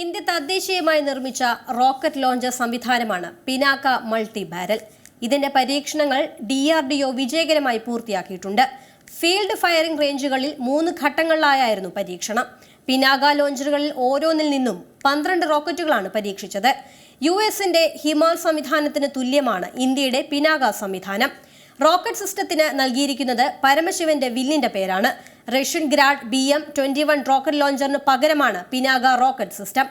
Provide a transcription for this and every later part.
India തദ്ദേശീയമായി നിർമ്മിച്ച rocket launcher സംവിധാനമാണ് പിനാക്ക മൾട്ടി ബാരൽ. ഇതിന്റെ പരീക്ഷണങ്ങൾ ഡി ആർ ഡി ഒ വിജയകരമായി പൂർത്തിയാക്കിയിട്ടുണ്ട്. ഫീൽഡ് ഫയറിംഗ് റേഞ്ചുകളിൽ മൂന്ന് ഘട്ടങ്ങളിലായായിരുന്നു പരീക്ഷണം. പിനാക ലോഞ്ചറുകളിൽ ഓരോന്നിൽ നിന്നും പന്ത്രണ്ട് റോക്കറ്റുകളാണ് പരീക്ഷിച്ചത്. യു എസിന്റെ ഹിമാൽ സംവിധാനത്തിന് തുല്യമാണ് ഇന്ത്യയുടെ പിനാക സംവിധാനം. റോക്കറ്റ് സിസ്റ്റത്തിന് നൽകിയിരിക്കുന്നത് പരമശിവന്റെ വില്ലിന്റെ പേരാണ്. Russian grad B M twenty one rocket ലോഞ്ചറിന് പകരമാണ് പിനാഗ റോക്കറ്റ് സിസ്റ്റം.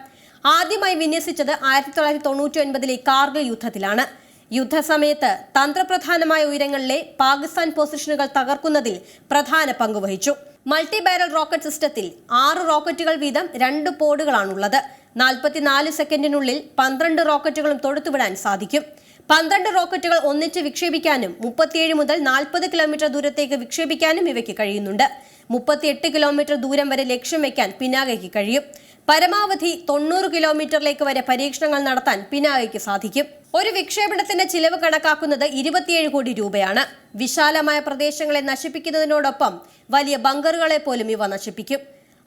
ആദ്യമായി വിന്യസിച്ചത് ആയിരത്തി തൊള്ളായിരത്തി തൊണ്ണൂറ്റി ഒൻപതിലെ കാർഗിൽ യുദ്ധത്തിലാണ്. യുദ്ധസമയത്ത് തന്ത്രപ്രധാനമായ ഉയരങ്ങളിലെ പാകിസ്ഥാൻ പൊസിഷനുകൾ തകർക്കുന്നതിൽ പ്രധാന പങ്കുവഹിച്ചു. മൾട്ടി ബാരൽ റോക്കറ്റ് സിസ്റ്റത്തിൽ ആറ് റോക്കറ്റുകൾ വീതം രണ്ട് പോഡുകളാണുള്ളത്. നാൽപ്പത്തിനാല് സെക്കൻഡിനുള്ളിൽ പന്ത്രണ്ട് റോക്കറ്റുകളും തൊടുത്തുവിടാൻ സാധിക്കും. പന്ത്രണ്ട് റോക്കറ്റുകൾ ഒന്നിച്ച് വിക്ഷേപിക്കാനും മുപ്പത്തിയേഴ് മുതൽ നാൽപ്പത് കിലോമീറ്റർ ദൂരത്തേക്ക് വിക്ഷേപിക്കാനും ഇവയ്ക്ക് കഴിയുന്നുണ്ട്. മുപ്പത്തിയെട്ട് കിലോമീറ്റർ ദൂരം വരെ ലക്ഷ്യം വയ്ക്കാൻ പിനാകയ്ക്ക് കഴിയും. പരമാവധി തൊണ്ണൂറ് കിലോമീറ്ററിലേക്ക് വരെ പരീക്ഷണങ്ങൾ നടത്താൻ പിനാകയ്ക്ക് സാധിക്കും. ഒരു വിക്ഷേപണത്തിന്റെ ചിലവ് കണക്കാക്കുന്നത് ഇരുപത്തിയേഴ് കോടി രൂപയാണ്. വിശാലമായ പ്രദേശങ്ങളെ നശിപ്പിക്കുന്നതിനോടൊപ്പം വലിയ ബങ്കറുകളെ പോലും ഇവ നശിപ്പിക്കും.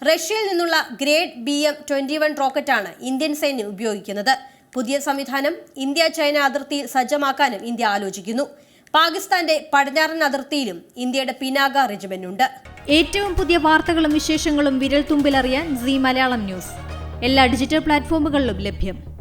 റഷ്യയിൽ നിന്നുള്ള grade B M twenty one റോക്കറ്റാണ് Indian സൈന്യം ഉപയോഗിക്കുന്നത്. പുതിയ സംവിധാനം ഇന്ത്യ ചൈന അതിർത്തിയിൽ സജ്ജമാക്കാനും ഇന്ത്യ ആലോചിക്കുന്നു. പാകിസ്ഥാന്റെ പടിഞ്ഞാറൻ അതിർത്തിയിലും ഇന്ത്യയുടെ പിനാക റെജിമെന്റ് ഉണ്ട് ഏറ്റവും പുതിയ വാർത്തകളും വിശേഷങ്ങളും വിരൽ തുമ്പിലറിയാൻ സി മലയാളം ന്യൂസ്. എല്ലാ ഡിജിറ്റൽ പ്ലാറ്റ്ഫോമുകളിലും ലഭ്യം.